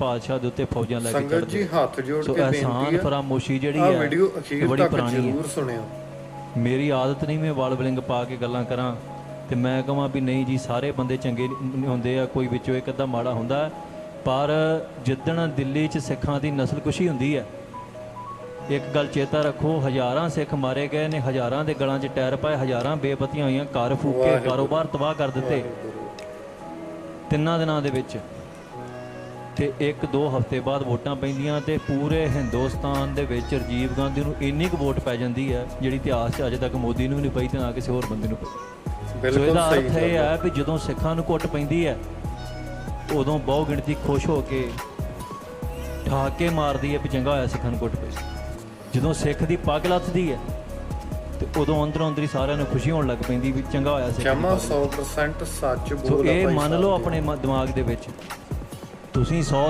ਪਾਤਸ਼ਾਹ ਦੇ ਉੱਤੇ ਫੌਜਾਂ ਲੈ ਕੇ ਸੰਗਤ ਜੀ ਚੜ੍ਹਦੇ ਹੱਥ ਜੋੜ ਕੇ ਬੇਨਤੀ ਹੈ ਫਰਾਮੋਸ਼ੀ ਜਿਹੜੀ ਆ ਹੈ ਵੀਡੀਓ ਅਖੀਰ ਤੱਕ ਜ਼ਰੂਰ ਸੁਣਿਓ। ਮੇਰੀ ਆਦਤ ਨਹੀਂ ਮੈਂ ਵਾਲ ਬਲਿੰਗ ਪਾ ਕੇ ਗੱਲਾਂ ਕਰਾਂ ਤੇ ਮੈਂ ਕਹਾਂ ਵੀ ਨਹੀਂ ਜੀ ਸਾਰੇ ਬੰਦੇ ਚੰਗੇ ਹੁੰਦੇ ਆ ਕੋਈ ਵਿੱਚੋਂ ਇੱਕ ਅੱਧਾ ਮਾੜਾ ਹੁੰਦਾ। ਪਰ ਜਿੱਦਣ ਦਿੱਲੀ 'ਚ ਸਿੱਖਾਂ ਦੀ ਨਸਲਕੁਸ਼ੀ ਹੁੰਦੀ ਹੈ ਇੱਕ ਗੱਲ ਚੇਤਾ ਰੱਖੋ ਹਜ਼ਾਰਾਂ ਸਿੱਖ ਮਾਰੇ ਗਏ ਨੇ ਹਜ਼ਾਰਾਂ ਦੇ ਗਲਾਂ 'ਚ ਟਾਇਰ ਪਾਏ ਹਜ਼ਾਰਾਂ ਬੇਪਤੀਆਂ ਹੋਈਆਂ ਘਰ ਫੂਕੇ ਕਾਰੋਬਾਰ ਤਬਾਹ ਕਰ ਦਿੱਤੇ। ਤਿੰਨਾਂ ਦਿਨਾਂ ਦੇ ਵਿੱਚ ਤੇ ਇੱਕ ਦੋ ਹਫ਼ਤੇ ਬਾਅਦ ਵੋਟਾਂ ਪੈਂਦੀਆਂ ਤੇ ਪੂਰੇ ਹਿੰਦੁਸਤਾਨ ਦੇ ਵਿੱਚ ਰਾਜੀਵ ਗਾਂਧੀ ਨੂੰ ਇੰਨੀ ਕੁ ਵੋਟ ਪੈ ਜਾਂਦੀ ਹੈ ਜਿਹੜੀ ਇਤਿਹਾਸ 'ਚ ਅਜੇ ਤੱਕ ਮੋਦੀ ਨੂੰ ਨਹੀਂ ਪਈ ਤੇ ਨਾ ਕਿਸੇ ਹੋਰ ਬੰਦੇ ਨੂੰ ਪਈ ਬਿਲਕੁਲ ਸਹੀ ਅਰਥ ਇਹ ਹੈ ਵੀ ਜਦੋਂ ਸਿੱਖਾਂ ਨੂੰ ਕੁੱਟ ਪੈਂਦੀ ਹੈ ਉਦੋਂ ਬਹੁ ਗਿਣਤੀ ਖੁਸ਼ ਹੋ ਕੇ ਠਾਕੇ ਮਾਰਦੀ ਹੈ ਵੀ ਚੰਗਾ ਹੋਇਆ ਸਿੱਖਾਂ ਨੂੰ ਕੁੱਟ ਪਈ ਜਦੋਂ ਸਿੱਖ ਦੀ ਪੱਗ ਲੱਥਦੀ ਹੈ ਤੇ ਉਦੋਂ ਅੰਦਰੋਂ ਅੰਦਰੀ ਸਾਰਿਆਂ ਨੂੰ ਖੁਸ਼ੀ ਹੋਣ ਲੱਗ ਪੈਂਦੀ ਵੀ ਚੰਗਾ ਹੋਇਆ ਸਿੱਖ ਜਮਾ ਪੱਗ ਲੱਥੀ। 100% ਸੱਚ ਬੋਲ ਇਹ ਮੰਨ ਲਓ। ਆਪਣੇ ਦਿਮਾਗ ਦੇ ਵਿੱਚ ਤੁਸੀਂ 100